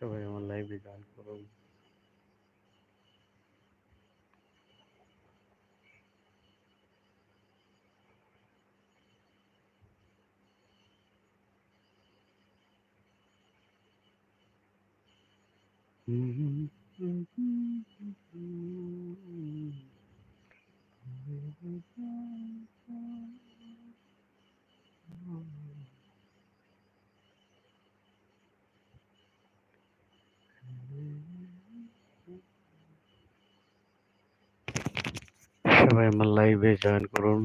সবাই আমার লাইভে জয়েন করুন সবাই আমার লাইভে জয়েন করুন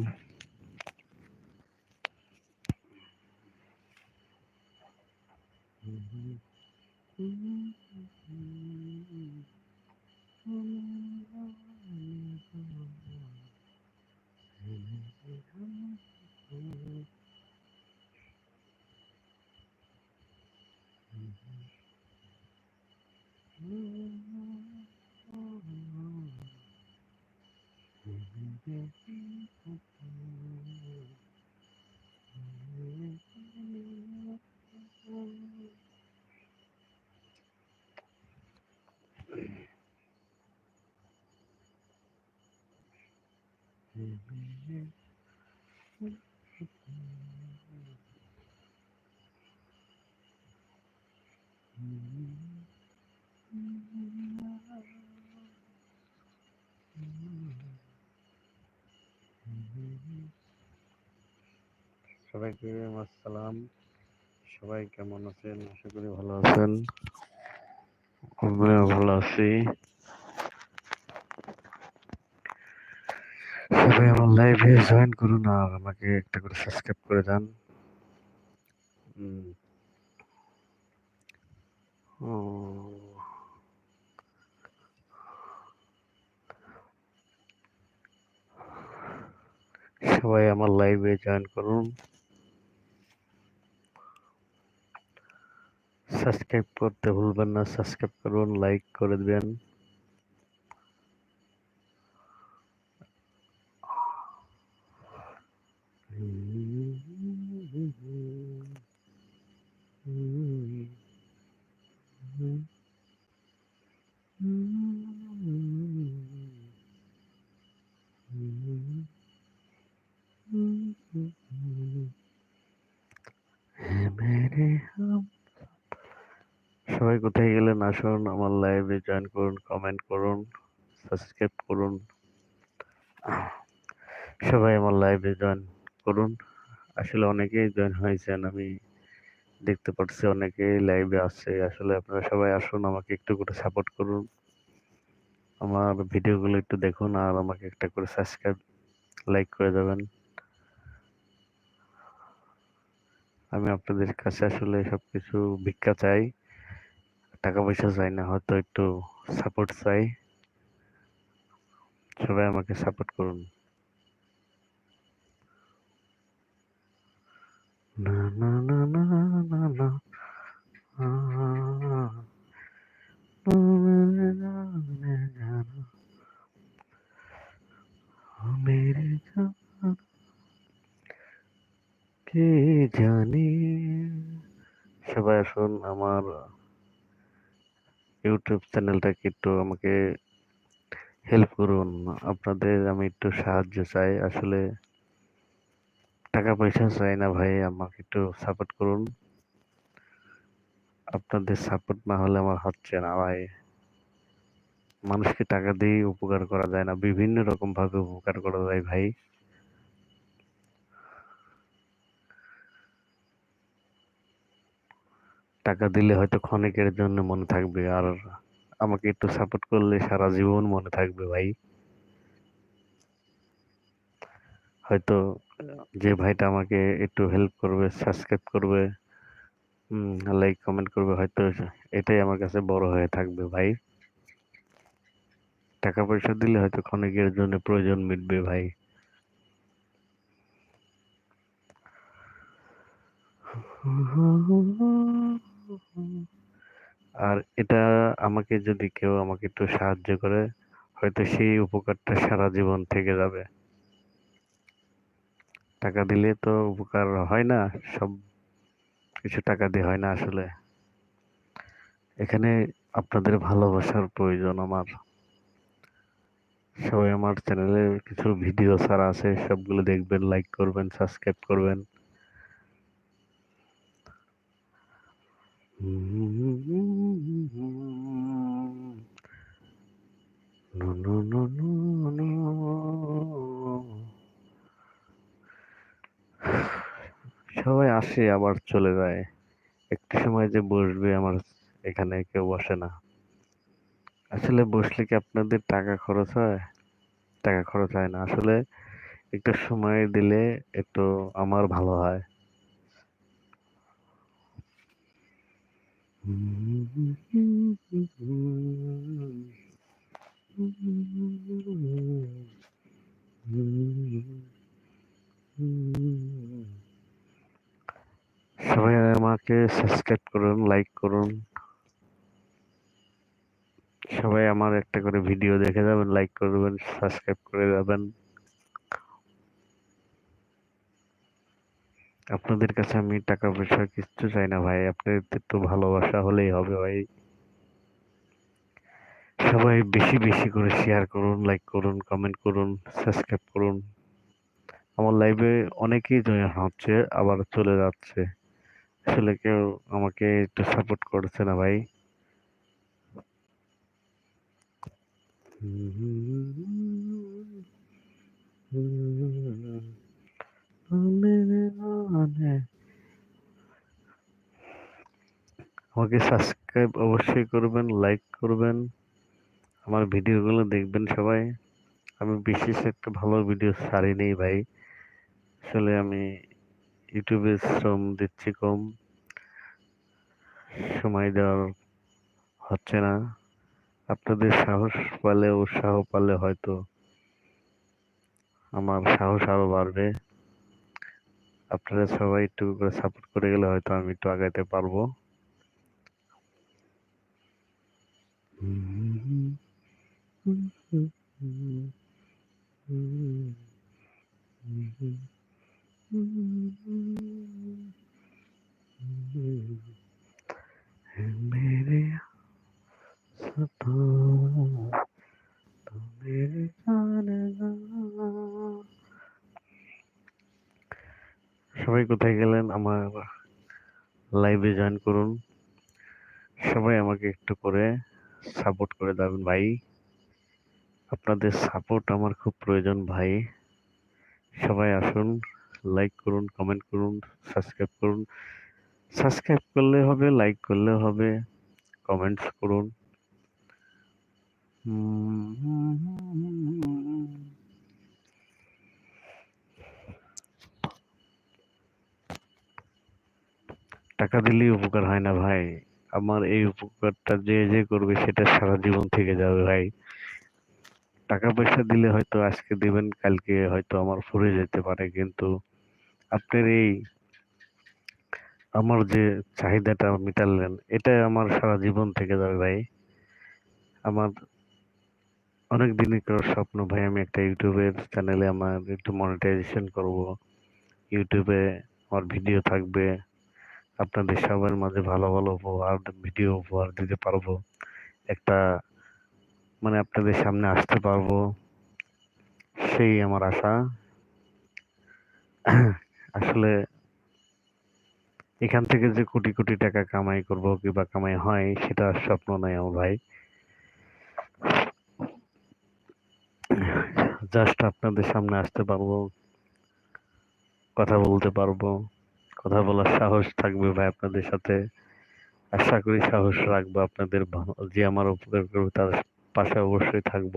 সবাইকে আসসালাম। সবাই কেমন আছেন? আশা করি ভালো আছেন। আমিও ভালো আছি। সবাই আমার লাইভে জয়েন করুন আর আমাকে একটা করে সাবস্ক্রাইব করে যান হুম। সবাই আমার লাইভে জয়েন করুন। সাবস্ক্রাইব করতে ভুলবেন না সাবস্ক্রাইব করুন লাইক করে দিবেন। মেরে সবাই কোথায় গেলেন আসুন আমার লাইভে জয়েন করুন কমেন্ট করুন সাবস্ক্রাইব করুন। সবাই আমার লাইভে জয়েন করুন। আসলে অনেকেই জয়েন হয়েছেন, আমি দেখতে পাচ্ছি অনেকেই লাইভে আছে। আসলে আপনারা সবাই আসুন, আমাকে একটু করে সাপোর্ট করুন। আমার ভিডিওগুলো একটু দেখুন আর আমাকে একটা করে সাবস্ক্রাইব লাইক করে দেবেন। আমি আপনাদের কাছে আসলে সবকিছু ভিক্ষা চাই টাকা পয়সা চাই না হয়তো একটু সাপোর্ট চাই সবাই আমাকে সাপোর্ট করুন না না না না না না কে জানে? সবাই আসুন আমার ইউটিউব চ্যানেলটাকে একটু আমাকে হেল্প করুন। আপনাদের আমি একটু সাহায্য চাই। আসলে টাকা পয়সা চাই না ভাই, আমাকে একটু সাপোর্ট করুন। আপনাদের সাপোর্ট না হলে আমার হচ্ছে না ভাই। মানুষকে টাকা দিয়ে উপকার করা যায় না। বিভিন্ন রকম ভাবে উপকার করা যায় ভাই। টাকা দিলে হয়তো ক্ষণিকের জন্য মনে থাকবে, আর আমাকে একটু সাপোর্ট করলে সারা জীবন মনে থাকবে ভাই। হয়তো যে ভাইটা আমাকে একটু হেল্প করবে সাবস্ক্রাইব করবে লাইক কমেন্ট করবে, হয়তো এটাই আমার কাছে বড় হয়ে থাকবে ভাই। টাকা পয়সা দিলে হয়তো ক্ষণিকের জন্য প্রয়োজন মিটবে ভাই। আর এটা আমাকে যদি কেউ আমাকে একটু সাহায্য করে, হয়তো সেই উপকারটা সারা জীবন থেকে যাবে। টাকা দিলে তো উপকার হয় না, সব কিছু টাকা দিয়ে হয় না আসলে। এখানে আপনাদের ভালোবাসার প্রয়োজন আমার। সবাই আমার চ্যানেলে কিছু ভিডিও ছাড়া আছে, সবগুলো দেখবেন লাইক করবেন সাবস্ক্রাইব করবেন। No, no, no, no, no. সবাই আসে আবার চলে যায়। একটু সময় যে বসবে আমার এখানে কেউ বসে না। আসলে বসলে কি আপনাদের টাকা খরচ হয়? টাকা খরচ হয় না। আসলে একটু সময় দিলে একটু আমার ভালো হয়। সবাই আমাকে সাবস্ক্রাইব করুন লাইক করুন। সবাই আমার একটা করে ভিডিও দেখে যাবেন লাইক করবেন সাবস্ক্রাইব করে যাবেন। আপনাদের কাছে আমি টাকা পয়সা কিচ্ছু চাই না ভাই। আপনাদের একটু ভালোবাসা হলেই হবে ভাই। সবাই বেশি বেশি করে শেয়ার করুন লাইক করুন কমেন্ট করুন সাবস্ক্রাইব করুন। আমার লাইভে অনেকেই জয়েন হচ্ছে, আবার চলে যাচ্ছে। আসলে কেউ আমাকে একটু সাপোর্ট করছে না ভাই। আমাকে সাবস্ক্রাইব অবশ্যই করবেন লাইক করবেন, আমার ভিডিওগুলো দেখবেন সবাই। আমি বিশেষ একটা ভালো ভিডিও ছাড়ি নেই ভাই। আসলে আমি ইউটিউবে শ্রম দিচ্ছি কম। সময় দেওয়ার হচ্ছে না। আপনাদের সাহস পালে উৎসাহ পালে হয়তো আমার সাহস আরও বাড়বে। আপনারা সবাই একটু করে সাপোর্ট করে গেলে হয়তো আমি একটু আগাইতে পারব। मेरे सपना तो मेरे जाने সবাই কোথায় গেলেন আমার লাইভে জয়েন করুন সবাই আমাকে একটু করে সাপোর্ট করে দেবেন ভাই। আপনাদের সাপোর্ট আমার খুব প্রয়োজন ভাই। সবাই আসুন লাইক করুন কমেন্ট করুন সাবস্ক্রাইব করুন। সাবস্ক্রাইব করলে হবে লাইক করলে হবে কমেন্টস করুন। টাকা দিলেই উপকার হয় না ভাই। আমার এই উপকারটা যে যে করবে সেটা সারা জীবন থেকে যাবে ভাই। টাকা পয়সা দিলে হয়তো আজকে দিবেন, কালকে হয়তো আমার ফুরে যেতে পারে, কিন্তু আপনার এই আমার যে চাহিদাটা মিটালেন এটাই আমার সারা জীবন থেকে যাবে ভাই। আমার অনেক দিনের করার স্বপ্ন ভাই, আমি একটা ইউটিউবের চ্যানেলে আমার একটু মনিটাইজেশন করব। ইউটিউবে আমার ভিডিও থাকবে। আপনাদের সবার মাঝে ভালো ভালো উপহার, ভিডিও উপহার দিতে পারব। একটা মানে আপনাদের সামনে আসতে পারব। সেই আমার আশা। আসলে এখান থেকে যে কোটি কোটি টাকা কামাই করব কিংবা কামাই হয়, সেটা স্বপ্ন নয় আমার ভাই। জাস্ট আপনাদের সামনে আসতে পারব, কথা বলতে পারব। কথা বলার সাহস থাকবে ভাই আপনাদের সাথে। আশা করি সাহস রাখব আপনাদের যে আমার উপকার করবে তার পাশে অবশ্যই থাকব।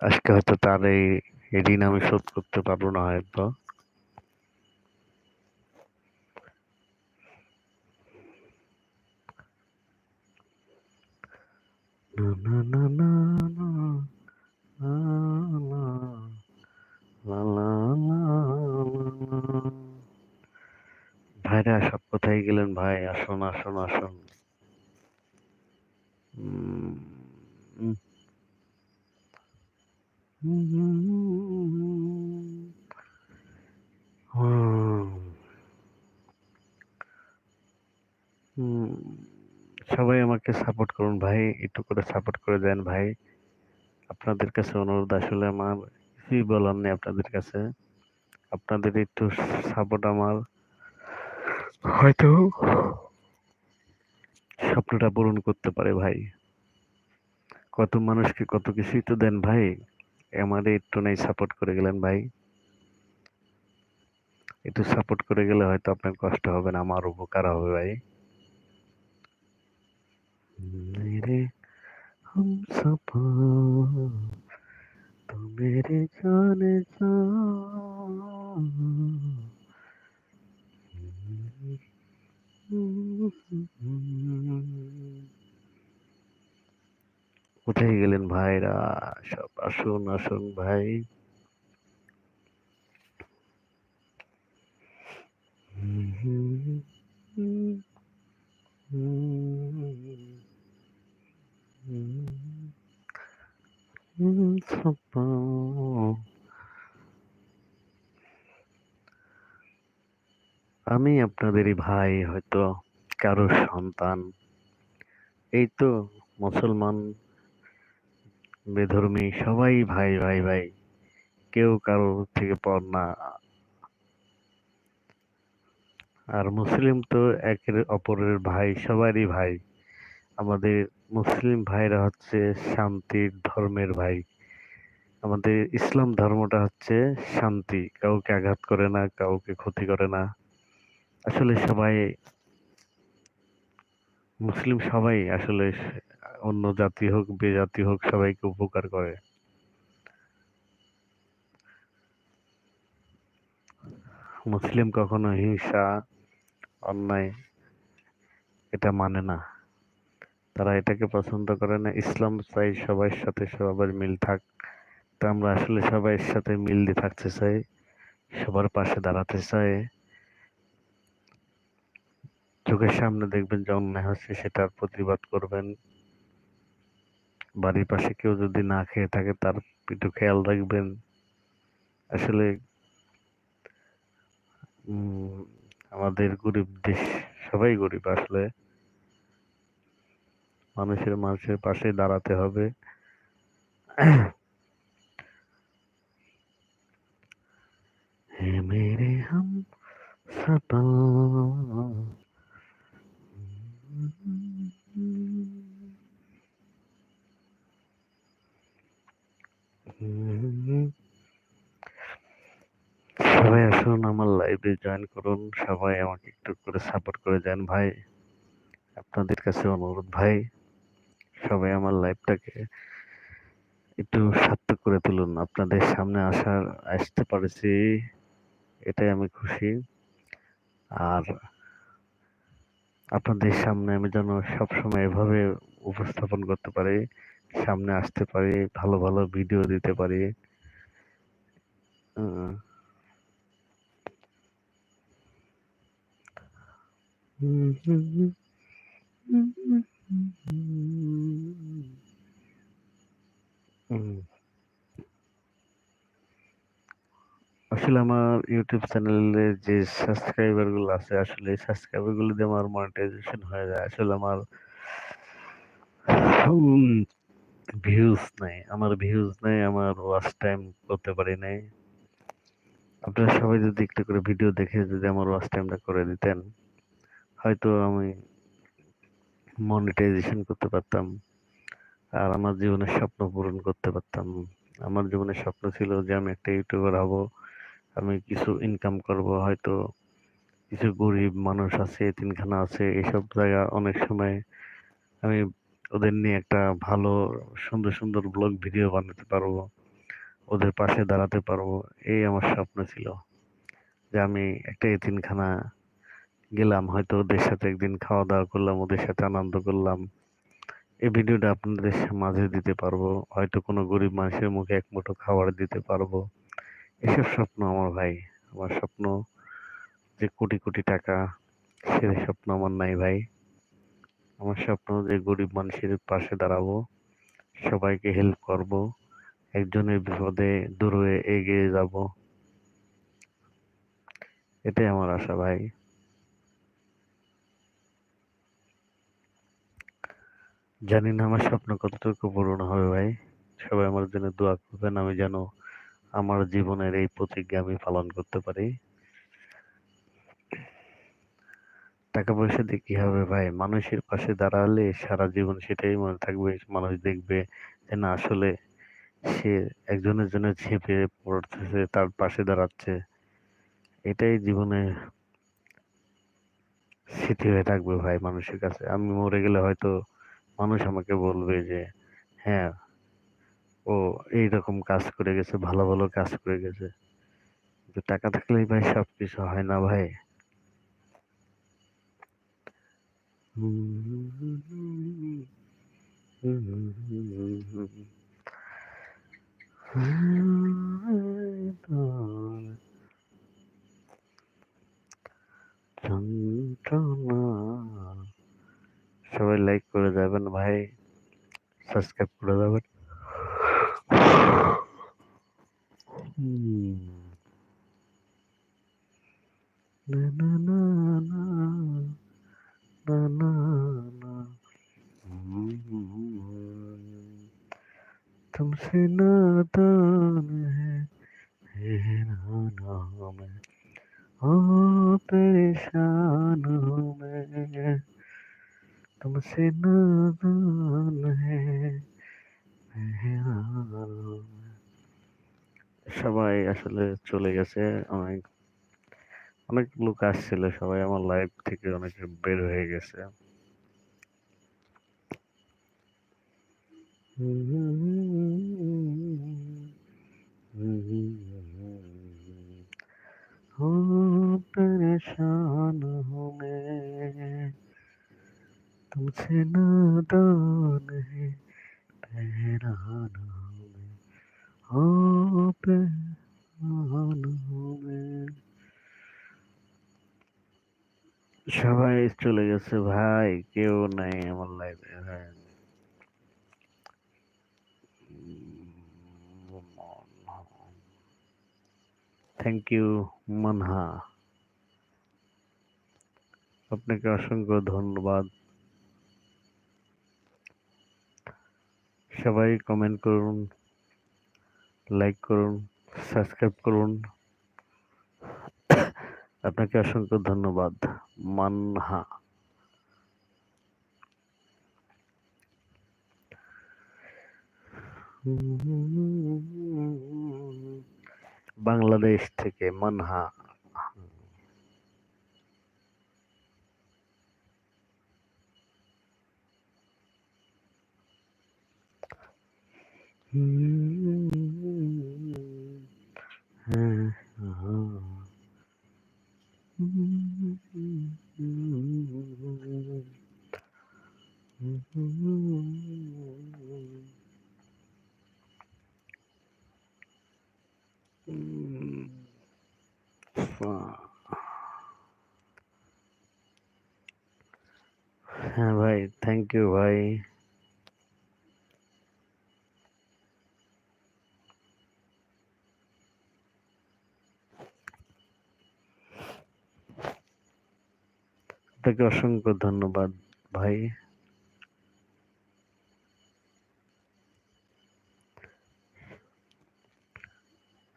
আজকে হয়তো তার এই ঋণ আমি শোধ করতে পারব না হয়তো না না না না। ভাইরা, সব কোথায় গেলেন ভাই আসুন আসুন আসুন সবাই আমাকে সাপোর্ট করুন ভাই। একটু করে সাপোর্ট করে দেন ভাই। আপনাদের কাছে অনুরোধ আসলে আমার কিছুই বলার নেই আপনাদের কাছে। আপনাদের একটু সাপোর্ট আমার হয়তো স্বপ্নটা পূরণ করতে পারে ভাই। কত মানুষকে কত কিছুই তো দেন ভাই। আমারে একটু নাই সাপোর্ট করে গেলেন ভাই। একটু সাপোর্ট করে গেলে হয়তো আপনার কষ্ট হবে না, আমার উপকার হবে ভাই। मेरे हमसफ़र তো মেরে জানে কোথায় গেলেন ভাইরা সব আসুন আসুন ভাই। আপনাদেরই ভাই, হয়তো কারও সন্তান। এই তো মুসলমান, বেধর্মী সবাই ভাই ভাই ভাই। কেউ কারও থেকে পর না। আর মুসলিম তো একের অপরের ভাই, সবারই ভাই। আমাদের মুসলিম ভাইরা হচ্ছে শান্তির ধর্মের ভাই। আমাদের ইসলাম ধর্মটা হচ্ছে শান্তি। কাউকে আঘাত করে না, কাউকে ক্ষতি করে না। আসলে সবাই, মুসলিম সবাই আসলে অন্য জাতি হোক, বেজাতি হোক, সবাইকে উপকার করে। মুসলিম কখনো হিংসা, অন্যায় এটা মানে না। তারা এটাকে পছন্দ করে না, ইসলাম চাই সবার সাথে সবার মিল থাক। তা আমরা আসলে সবাই সাথে মিল দিয়ে থাকতে চাই, সবার পাশে দাঁড়াতে চাই। চোখের সামনে দেখবেন যে অন্যায় হচ্ছে সেটার প্রতিবাদ করবেন। বাড়ির পাশে কেউ যদি না খেয়ে থাকে তার একটু খেয়াল রাখবেন। আসলে আমাদের গরিব দেশ সবাই গরিব আসলে। মানুষের মানুষের পাশে দাঁড়াতে হবে। মেরে হাম সবাই আসুন আমার লাইভে জয়েন করুন, সবাই আমাকে একটু করে সাপোর্ট করে দেন ভাই। আপনাদের কাছে অনুরোধ ভাই, সবাই আমার লাইভটাকে একটু সার্থক করে তুলুন। আপনাদের সামনে আসার, আসতে পারেছি, এটাই আমি খুশি। আর আপনাদের সামনে আমি যেন সবসময় এভাবে উপস্থাপন করতে পারি, সামনে আসতে পারি, ভালো ভালো ভিডিও দিতে পারি। আসলে আমার ইউটিউব চ্যানেলে যে সাবস্ক্রাইবারগুলো আছে, আসলে এই সাবস্ক্রাইবারগুলো দিয়ে আমার মনিটাইজেশন হয়ে যায়। আসলে আমার ভিউজ নাই। আমার ভিউজ নাই, আমার ওয়াচ টাইম করতে পারি নাই। আপনারা সবাই যদি একটু করে ভিডিও দেখে যদি আমার ওয়াচ টাইমটা করে দিতেন। হয়তো আমি মনিটাইজেশন করতে পারতাম। আর আমার জীবনের স্বপ্ন পূরণ করতে পারতাম। আমার জীবনের স্বপ্ন ছিল যে আমি একটা ইউটিউবার হব, আমি কিছু ইনকাম করব, হয়তো কিছু গরিব মানুষ আছে, তিনখানা আছে, এসব জায়গা অনেক সময় আমি ওদের নিয়ে একটা ভালো, সুন্দর সুন্দর ব্লগ ভিডিও বানাতে পারব, ওদের পাশে দাঁড়াতে পারব, এই আমার স্বপ্ন ছিল যে আমি একটা এতিমখানা গেলাম, হয়তো ওদের সাথে একদিন খাওয়া দাওয়া করলাম, ওদের সাথে আনন্দ করলাম। এই ভিডিওটা আপনাদের মাঝে দিতে পারব, হয়তো কোনো গরিব মানুষের মুখে এক মুঠো খাবার দিতে পারব। এসব স্বপ্ন আমার ভাই, আমার স্বপ্ন যে কোটি কোটি টাকা সে স্বপ্ন আমার নাই ভাই। আমার স্বপ্ন যে গরিব মানুষের পাশে দাঁড়াবো, সবাইকে হেল্প করব একজনের বিপদে দূরে এগিয়ে যাব। এটাই আমার আশা ভাই। জানি না, আমার স্বপ্ন কতটুকু পূরণ হবে ভাই। সবাই আমার জন্য দোয়া করবেন, আমি যেন আমার জীবনের এই প্রতিজ্ঞা আমি পালন করতে পারি। টাকা পয়সা দিয়ে কি হবে ভাই? মানুষের পাশে দাঁড়ালে সারা জীবন সেটাই মনে থাকবে, মানুষ দেখবে যে না, আসলে সে একজনের জন্য ঝেঁপে পড়তেছে, তার পাশে দাঁড়াচ্ছে। এটাই জীবনে স্মৃতি হয়ে থাকবে ভাই মানুষের কাছে। আমি মরে গেলে হয়তো মানুষ আমাকে বলবে যে হ্যাঁ ও এইরকম কাজ করে গেছে, ভালো ভালো কাজ করে গেছে। কিন্তু টাকা থাকলেই ভাই সবকিছু হয় না ভাই? যন্ত্রণা সবাই লাইক করে যাবেন ভাই সাবস্ক্রাইব করে যাবেন হুম। না না না না না না না हम्म, तुमसे नादान है हैरान हूँ मैं ओ परेशान हूँ मैं तुमसे नादान है हैरान हूँ मैं। সবাই আসলে চলে গেছে অনেক অনেক লোক আসছিল সবাই আমার লাইভ থেকে অনেকে বের হয়ে গেছে हो परेशान हूँ मैं तुमसे नादान है हैरान हूँ मैं हो परेशान हूँ मैं সবাই চলে গেছে ভাই কেউ নাই আমার লাইফে ভাই থ্যাংক ইউ মানহা আপনাকে অসংখ্য ধন্যবাদ সবাই কমেন্ট করুন লাইক করুন সাবস্ক্রাইব করুন। আপনাকে অসংখ্য ধন্যবাদ। মানহা। বাংলাদেশ থেকে মানহা। হ্যাঁ হ্যাঁ ভাই থ্যাংক ইউ ভাই আপনাকে অসংখ্য ধন্যবাদ, ভাই।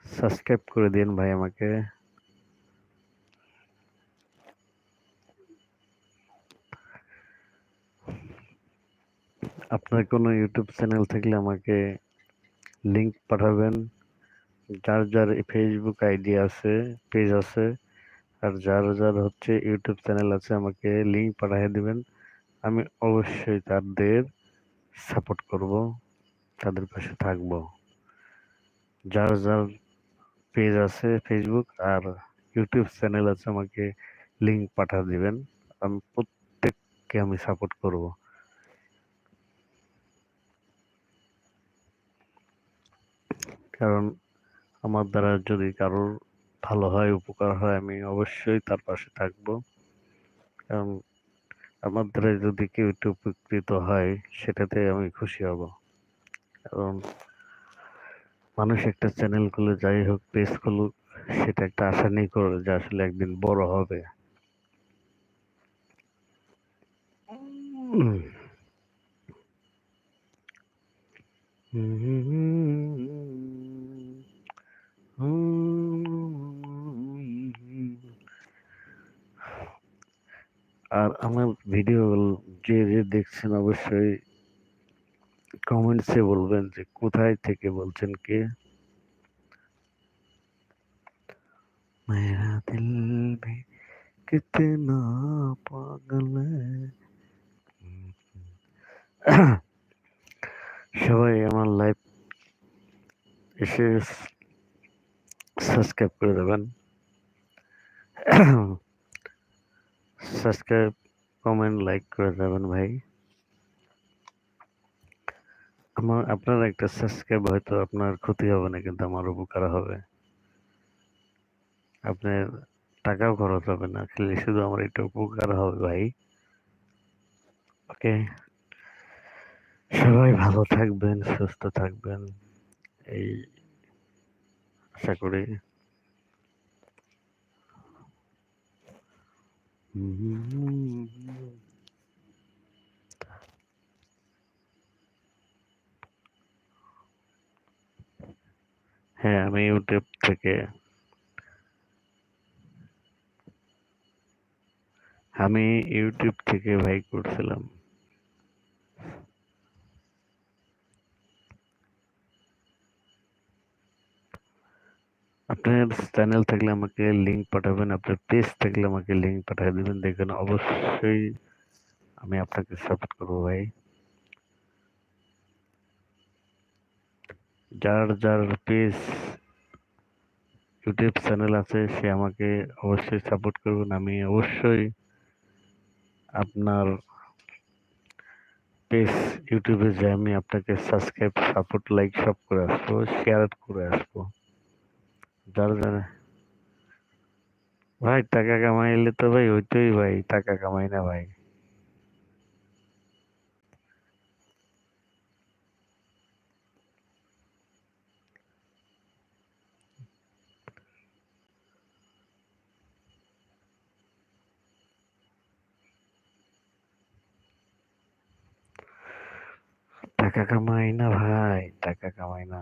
সাবস্ক্রাইব করে দিন ভাই আমাকে। আপনার কোনো ইউটিউব চ্যানেল থাকলে আমাকে লিংক পাঠাবেন। যার যার ফেসবুক আইডি আছে পেজ আছে আর যার যার হচ্ছে ইউটিউব চ্যানেল আছে, আমাকে লিংক পাঠিয়ে দিবেন। আমি অবশ্যই তাদের সাপোর্ট করব, তাদের পাশে থাকব। যার যার পেজ আছে ফেসবুক আর ইউটিউব চ্যানেল আছে, আমাকে লিংক পাঠিয়ে দিবেন। আমি প্রত্যেককে আমি সাপোর্ট করব। কারণ আমার দ্বারা যদি কারোর ভালো হয় উপকার হয় আমি অবশ্যই তার পাশে থাকব। কারণ আমার দ্বারা যদি কেউ একটু উপকৃত হয় সেটাতে আমি খুশি হব। কারণ মানুষ একটা চ্যানেল খুলে যাই হোক পেজ খুলুক সেটা একটা আশা নেই করে যে আসলে একদিন বড় হবে। উম, আর আমার ভিডিও যে যে দেখছেন অবশ্যই কমেন্টসে বলবেন যে কোথায় থেকে বলছেন কে? মেরা দিল ভি কিতনা পাগল হ্যাঁ। সবাই আমার লাইভ এসে সাবস্ক্রাইব করে দেবেন। সাবস্ক্রাইব কমেন্ট লাইক করে দেবেন ভাই। আমার, আপনার একটা সাবস্ক্রাইব হয়তো আপনার ক্ষতি হবে না, কিন্তু আমার উপকার হবে। আপনার টাকাও খরচ হবে না, খালি শুধু আমার একটা উপকার হবে ভাই। ওকে সবাই ভালো থাকবেন, সুস্থ থাকবেন, এই আশা করি। হ্যাঁ আমি ইউটিউব থেকে আমি ইউটিউব থেকে ভাই করছিলাম। আপনার চ্যানেল থাকলে আমাকে লিংক পাঠাবেন। আপনার পেজ থাকলে আমাকে লিংক পাঠিয়ে দেবেন। দেখবেন অবশ্যই আমি আপনাকে সাপোর্ট করব ভাই। যার যার পেজ ইউটিউব চ্যানেল আছে, সে আমাকে অবশ্যই সাপোর্ট করবেন। আমি অবশ্যই আপনার পেজ ইউটিউবে যে আমি আপনাকে সাবস্ক্রাইব সাপোর্ট লাইক সব করে আসব শেয়ার করে আসব। যার যারা ভাই টাকা কামাইলে তো ভাই ওইটাই ভাই টাকা কামাই না ভাই টাকা কামাই না ভাই টাকা কামাই না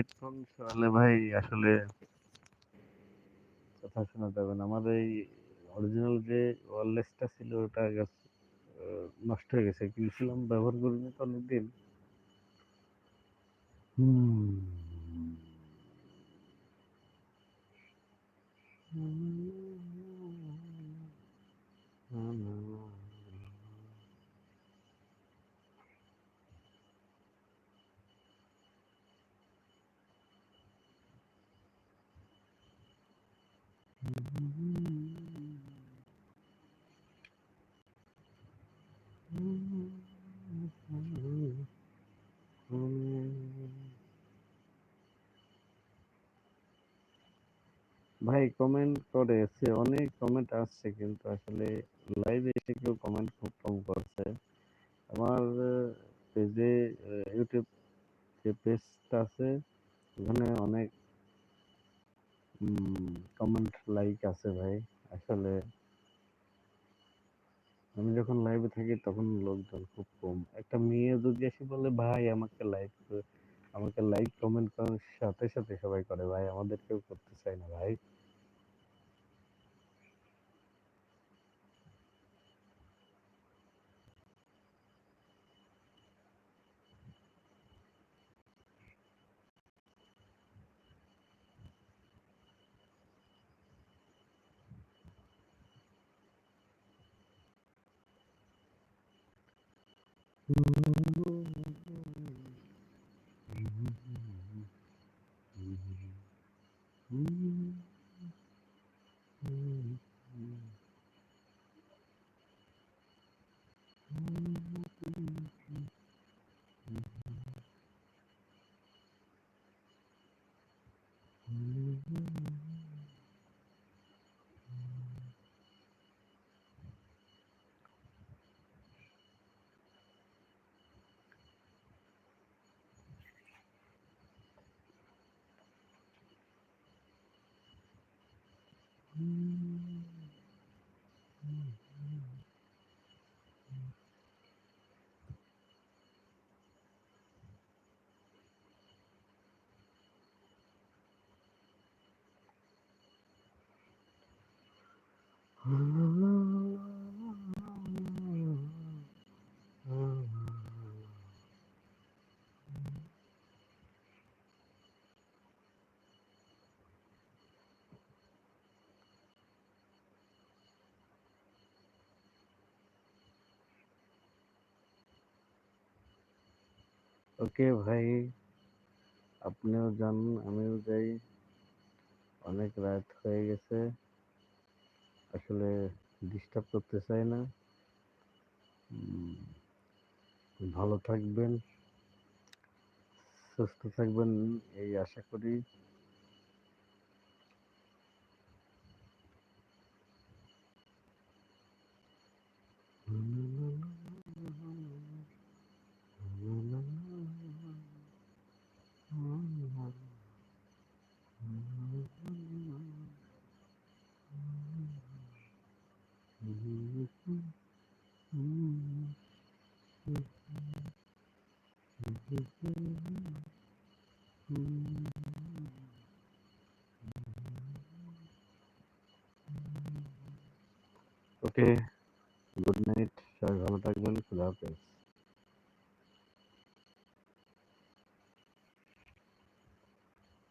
হেডফোন চালালে ভাই আসলে কথা শোনা যাবে না। আমার এই অরিজিনাল যে ওয়ারলেসটা ছিল ওটা নষ্ট হয়ে গেছে। কিনছিলাম ব্যবহার করিনি তো অনেকদিন। হুম। ভাই কমেন্ট করে সে অনেক কমেন্ট আসছে কিন্তু আসলে লাইভে এসে কেউ কমেন্ট খুব কম করছে। আমার পেজে ইউটিউব যে পেজটা আছে। ওখানে অনেক কমেন্ট লাইক আছে ভাই। আসলে আমি যখন লাইভে থাকি তখন লোকজন খুব কম। একটা মেয়ে যদি এসে বলে, ভাই, আমাকে লাইক আমাকে লাইক কমেন্ট করার সাথে সাথে সবাই করে, ভাই আমাদের কেউ করতে চায় না ভাই। Mm-hmm. Mm-hmm. ওকে ভাই, আপনিও যান, আমিও যাই। অনেক রাত হয়ে গেছে। আসলে ডিস্টার্ব করতে চাই না। ভালো থাকবেন, সুস্থ থাকবেন, এই আশা করি।